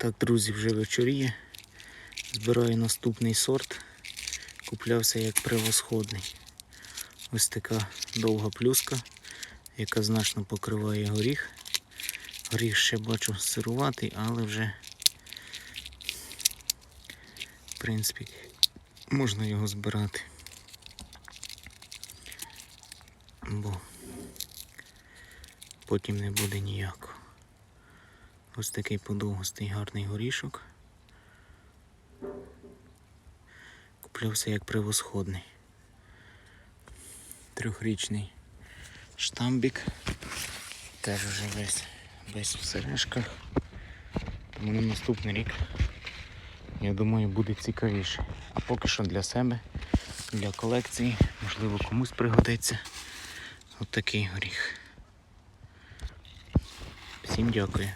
Так, друзі, вже вечоріє. Збираю наступний сорт. Куплявся як превосходний. Ось така довга плюска, яка значно покриває горіх. Горіх ще бачу сируватий, але вже, в принципі, можна його збирати. Бо потім не буде ніякого. Ось такий подовгостий гарний горішок. Куплявся як превосходний. Трьохрічний штамбік. Теж вже весь, весь в сережках. Тому на наступний рік, я думаю, буде цікавіше. А поки що для себе, для колекції, можливо комусь пригодиться. От такий горіх. Всім дякую.